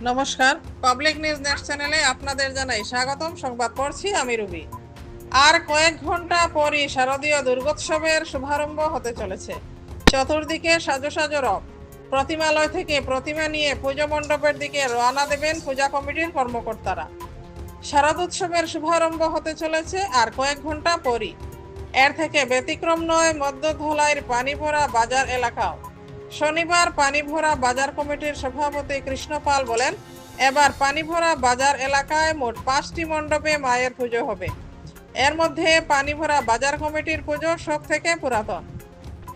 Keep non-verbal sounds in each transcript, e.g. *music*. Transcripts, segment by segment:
নমস্কার। Public news next চ্যানেলে আপনাদের জানাই স্বাগতম। সংবাদ পড়ছি আমি রুবি। আর কয়েক ঘণ্টা পরই শারদীয় দুর্গোৎসবের শুভারম্ভ হতে চলেছে। চতুর্দিকে সাজো সাজো রব। প্রতিমালয় থেকে প্রতিমা নিয়ে পুজো মণ্ডপের দিকে রওনা দেবেন পূজা কমিটির কর্মকর্তারা। শারদোৎসবের শুভারম্ভ হতে চলেছে আর কয়েক ঘণ্টা পরই। এর থেকে ব্যতিক্রম নয় মধ্য ধলাইয়ের পানি ভরা বাজার এলাকাও। শনিবার পানি ভরা বাজার কমিটির সভাপতি কৃষ্ণপাল বলেন, এবার পানি ভরা বাজার এলাকায় মোট পাঁচটি মণ্ডপে মায়ের পুজো হবে। এর মধ্যে পানি ভরা বাজার কমিটির পুজো সব থেকে পুরাতন।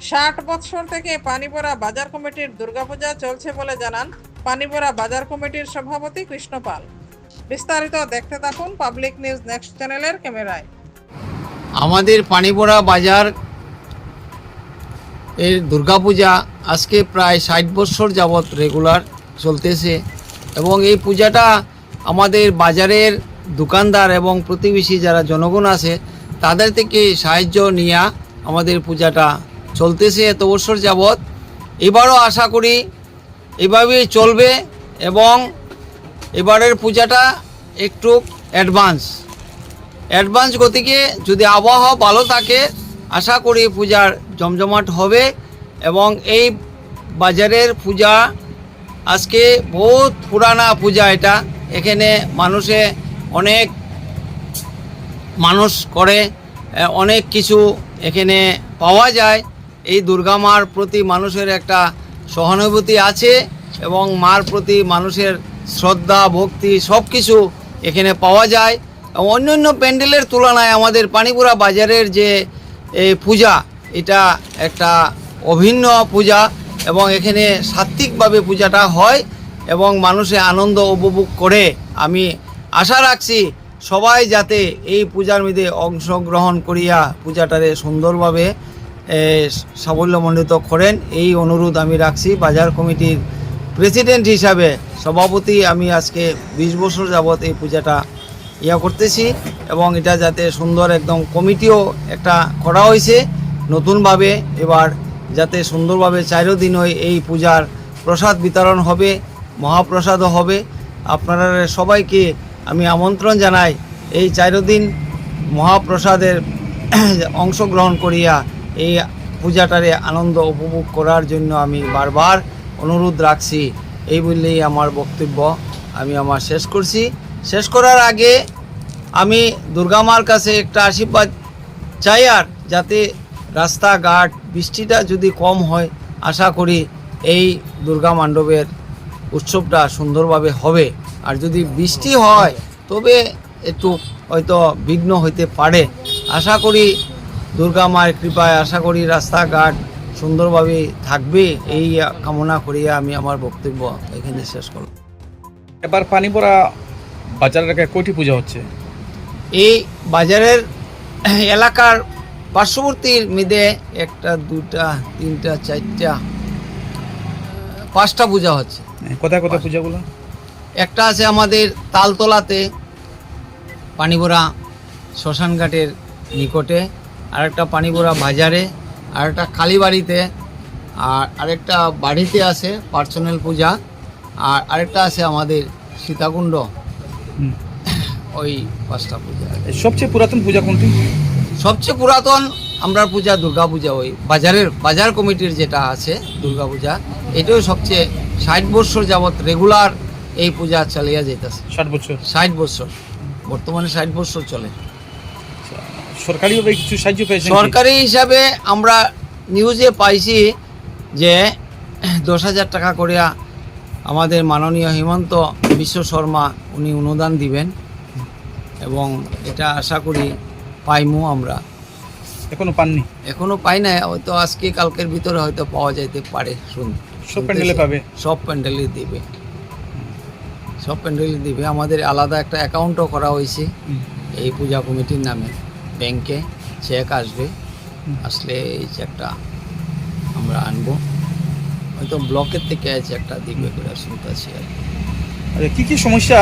ষাট বৎসর থেকে পানি ভরা বাজার কমিটির দুর্গাপূজা চলছে বলে জানান পানি ভরা বাজার কমিটির সভাপতি কৃষ্ণপাল। বিস্তারিত দেখতে থাকুন পাবলিক নিউজ নেক্সট চ্যানেলের ক্যামেরায়। আমাদের পানিপোড়া বাজার এর দুর্গাপূজা আজকে প্রায় ষাট বছর যাবৎ রেগুলার চলতেছে এবং এই পূজাটা আমাদের বাজারের দোকানদার এবং প্রতিবেশী যারা জনগণ আছে, তাদের থেকে সাহায্য নিয়ে আমাদের পূজাটা চলতেছে এত বছর যাবৎ। এবারও আশা করি এভাবেই চলবে এবং এবারের পূজাটা একটু অ্যাডভান্স অ্যাডভান্স গতিকে যদি আবহাওয়া ভালো থাকে, আশা করি পূজার জমজমাট হবে এবং এই বাজারের পূজা। আজকে বহুত পুরানা পূজা এটা। এখানে মানুষে অনেক মানুষ করে অনেক কিছু এখানে পাওয়া যায়। এই দুর্গা মার প্রতি মানুষের একটা সহানুভূতি আছে এবং মার প্রতি মানুষের শ্রদ্ধা, ভক্তি সব কিছু এখানে পাওয়া যায়। এবং অন্যান্য প্যান্ডেলের তুলনায় আমাদের পানিপুরা বাজারের যে এই পূজা, এটা একটা অভিন্ন পূজা। এবং এখানে সাত্ত্বিকভাবে পূজাটা হয় এবং মানুষে আনন্দ উপভোগ করে। আমি আশা রাখছি সবাই যাতে এই পূজার মধ্যে অংশগ্রহণ করিয়া পূজাটারে সুন্দরভাবে সাফল্যমণ্ডিত করেন। এই অনুরোধ আমি রাখছি বাজার কমিটির প্রেসিডেন্ট হিসাবে। সভাপতি আমি আজকে বিশ বছর যাবৎ এই পূজাটা ইয়া করতেছি এবং এটা যাতে সুন্দর একদম কমিটিও একটা করা হয়েছে। নতুনভাবে এবার যাতে সুন্দরভাবে চারো দিন এই পূজার প্রসাদ বিতরণ হবে, মহাপ্রসাদও হবে। আপনারা সবাইকে আমি আমন্ত্রণ জানাই এই চারো দিন মহাপ্রসাদের *clears throat* অংশগ্রহণ করিয়া এই পূজাটারে আনন্দ উপভোগ করার জন্য আমি বারবার অনুরোধ রাখছি। এই বললেই আমার বক্তব্য আমি আমার শেষ করছি। শেষ করার আগে আমি দুর্গা মার কাছে একটা আশীর্বাদ চাই আর যাতে রাস্তাঘাট বৃষ্টিটা যদি কম হয় আশা করি এই দুর্গা মণ্ডপের উৎসবটা সুন্দরভাবে হবে। আর যদি বৃষ্টি হয় তবে একটু হয়তো বিঘ্ন হইতে পারে। আশা করি দুর্গা মায়ের কৃপায় আশা করি রাস্তাঘাট সুন্দরভাবে থাকবে। এই কামনা করিয়া আমি আমার বক্তব্য এখানে শেষ করব এবার পানিপড়া বাজার এলাকায় কয়টি পূজা হচ্ছে? এই বাজারের এলাকার পার্শ্ববর্তীর মিদে একটা দুটা তিনটা চারটা পাঁচটা পূজা হচ্ছে। কোথায় কোথায় পূজাগুলো? একটা আছে আমাদের তালতলাতে পানিবোরা শ্মশানঘাটের নিকটে আর একটা পানিবোরা বাজারে আর একটা কালীবাড়িতে আর আরেকটা বাড়িতে আছে পার্সোনাল পূজা আর আরেকটা আছে আমাদের সীতাকুণ্ড। ওই পাঁচটা পূজা। সবচেয়ে পুরাতন পূজা কোনটি? সবচেয়ে পুরাতন আমরা পূজা দুর্গা পূজা ওই বাজারের বাজার কমিটির যেটা আছে দুর্গা পূজা এটাও সবচেয়ে ষাট বছর যাবৎ রেগুলার এই পূজা চালিয়ে যেতেছে ষাট বছর? ষাট বছর। বর্তমানে ষাট বছর চলে। সরকারিভাবে কিছু সাহায্য পেয়েছেন কি? সরকারি হিসাবে আমরা নিউজে পাইছি যে দশ হাজার টাকা করিয়া আমাদের মাননীয় হিমন্ত বিশ্ব শর্মা উনি অনুদান দিবেন। এবং এটা আশা করি পাইমু আমরা। এখনও পাননি? এখনও পাই না হয়তো আজকে কালকের ভিতরে হয়তো পাওয়া যাইতে পারে শুন। সব প্যান্ডেলে পাবে? সব প্যান্ডেলই দিবে। সব প্যান্ডেলই দিবে। আমাদের আলাদা একটা অ্যাকাউন্টও করা হয়েছে এই পূজা কমিটির নামে। ব্যাংকে চেক আসবে। আসলে এই চেকটা আমরা আনব। হয়তো ব্লকের থেকে এই চেকটা দিবে করে শুনতেছি আর কি। কি কি সমস্যা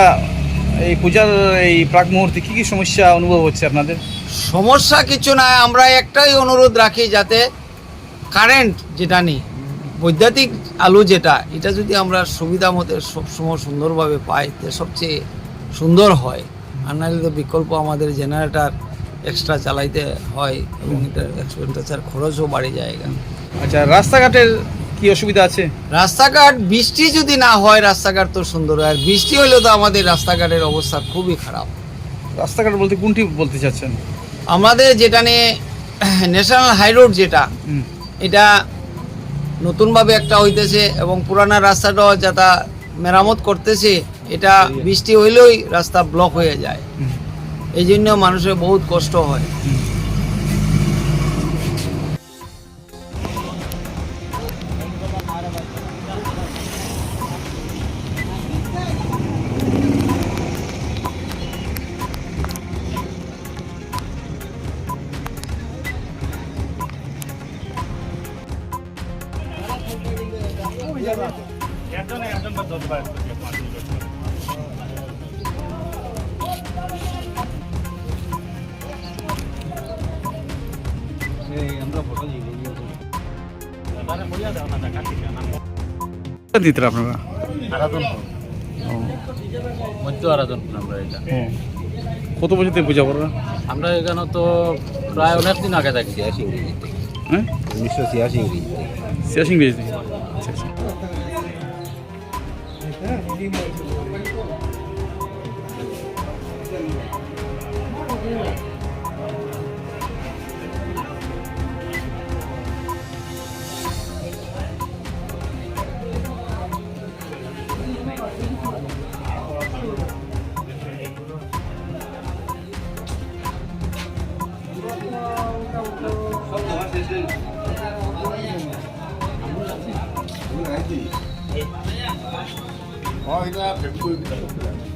এই পূজার এই প্রাক মুহূর্তে কী কী সমস্যা অনুভব হচ্ছে আপনাদের? সমস্যা কিছু না আমরা একটাই অনুরোধ রাখি যাতে কারেন্ট যেটা নেই বৈদ্যুতিক আলু যেটা এটা যদি আমরা সুবিধা মতো সবসময় সুন্দরভাবে পাই তো সবচেয়ে সুন্দর হয়। আর নাহলে তো বিকল্প আমাদের জেনারেটার এক্সট্রা চালাইতে হয় এবং এটা এক্সপেন্ডিচার খরচও বাড়ে যায় আচ্ছা রাস্তাঘাটের কি অসুবিধা আছে? রাস্তাঘাট বৃষ্টি যদি না হয় রাস্তাঘাট তো সুন্দর। হয় আর বৃষ্টি হলে তো আমাদের রাস্তাঘাটের অবস্থা খুবই খারাপ। রাস্তাঘাট বলতে কোনটি বলতে চাচ্ছেন? আমাদের যেটা নিয়ে ন্যাশনাল হাইরোড যেটা এটা নতুনভাবে একটা হইতেছে এবং পুরানা রাস্তাটাও যাতা মেরামত করতেছে এটা বৃষ্টি হইলেই রাস্তা ব্লক হয়ে যায়। এই জন্য মানুষের বহুত কষ্ট হয়। দিতে আপনারা? আরাধনপুর মধ্য আরাধনপুর আমরা এটা কত বছর থেকে পূজা করা আমরা এখানে তো প্রায় অনেক দিন আগে থাকছি হ্যাঁ উনিশশো ছিয়াশি সিয়াসিং বেজে আচ্ছা আচ্ছা 어, 이거 100불